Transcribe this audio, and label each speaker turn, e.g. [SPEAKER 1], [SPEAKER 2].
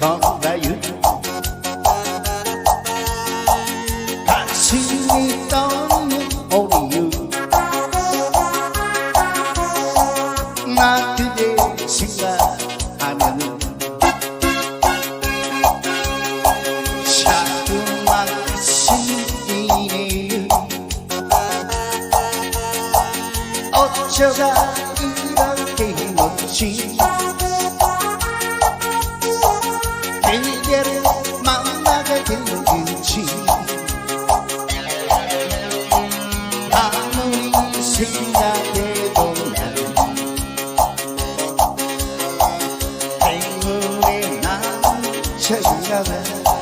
[SPEAKER 1] 걸어요. 가슴이 떠는 오리유 나 그대 생각하면 자꾸만 신기네요 어쩌다 이렇게 멋지 힘들지 아무리 생각해도 난 행운의 난 찾으려면